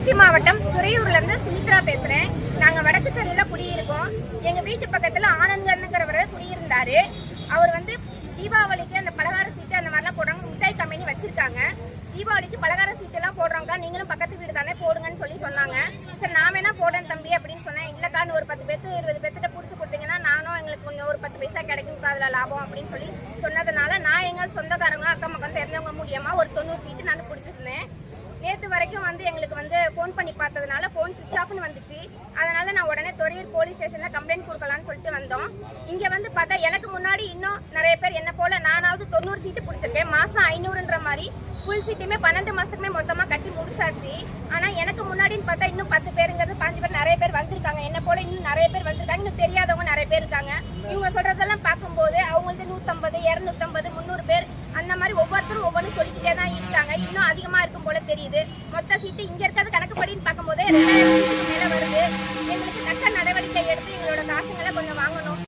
திருச்சி மாவட்டம் துறையூர்ல இருந்து சுமித்ரா பேசுறேன். நாங்க வடக்கு தெருல குடியிருக்கோம். எங்க வீட்டு பக்கத்துல ஆனந்தன்னுங்கிறவர் குடியிருந்தாரு. அவர் வந்து தீபாவளிக்கு அந்த பலகார சீட்டு அந்த மாதிரிலாம் போடுறாங்க. மிட்டாய் கம்பெனி வச்சிருக்காங்க. தீபாவளிக்கு பலகார சீட்டு எல்லாம் போடுறோம்க்கா. நீங்களும் பக்கத்து வீடு தானே போடுங்கன்னு சொல்லி சொன்னாங்க. சரி நான் என்ன போடுறேன் தம்பி அப்படின்னு சொன்னேன். இல்லைக்கான்னு ஒரு பத்து பேத்து இருபது பேர்த்திட்ட பிடிச்சி கொடுத்தீங்கன்னா நானும் எங்களுக்கு கொஞ்சம் ஒரு பத்து பைசா கிடைக்கும். அதுல லாபம் அப்படின்னு சொல்லி சொன்னதுனால நான் எங்க சொந்தக்காரங்க அக்கம் பக்கம் தெரிஞ்சவங்க மூலியமா ஒரு தொண்ணூறு சீட்டு நான் பிடிச்சிருந்தேன் நேற்று வந்து எங்களுக்கு வந்து ஃபோன் பண்ணி பார்த்ததுனால ஃபோன் சுவிச் ஆஃப்னு வந்துச்சு. அதனால நான் உடனே துறையூர் போலீஸ் ஸ்டேஷனில் கம்ப்ளைண்ட் கொடுக்கலான்னு சொல்லிட்டு வந்தோம். இங்கே வந்து பார்த்தா எனக்கு முன்னாடி இன்னும் நிறைய பேர் என்ன போல நானாவது தொண்ணூறு சீட்டு பிடிச்சிருக்கேன். மாதம் ஐநூறுன்ற மாதிரி ஃபுல் சீட்டுமே பன்னெண்டு மாதத்துக்குமே மொத்தமாக கட்டி முடிச்சாச்சு. ஆனால் எனக்கு முன்னாடின்னு பார்த்தா இன்னும் பத்து பேருங்கிறது பாஞ்சு பேர் நிறைய பேர் வந்திருக்காங்க. என்ன போல இன்னும் நிறைய பேர் வந்திருக்காங்க. இன்னும் தெரியாதவங்க நிறைய பேர் இருக்காங்க. இவங்க சொல்றதெல்லாம் பார்க்கும்போது அவங்களுக்கு நூற்றம்பது இரநூத்தம்பது முந்நூறு ஒவ்வொன்றும் ஒவ்வொன்றும் சொல்லிக்கிட்டே தான் இருக்காங்க. இன்னும் அதிகமாக இருக்கும் போல தெரியுது. மொத்த சீட்டு இங்கே இருக்கிறது கணக்குப்படின்னு பார்க்கும்போது ரெண்டாயிரம் மேலே வருது. எங்களுக்கு தக்க நடவடிக்கை எடுத்து எங்களோட காசுங்களை கொஞ்சம் வாங்கணும்.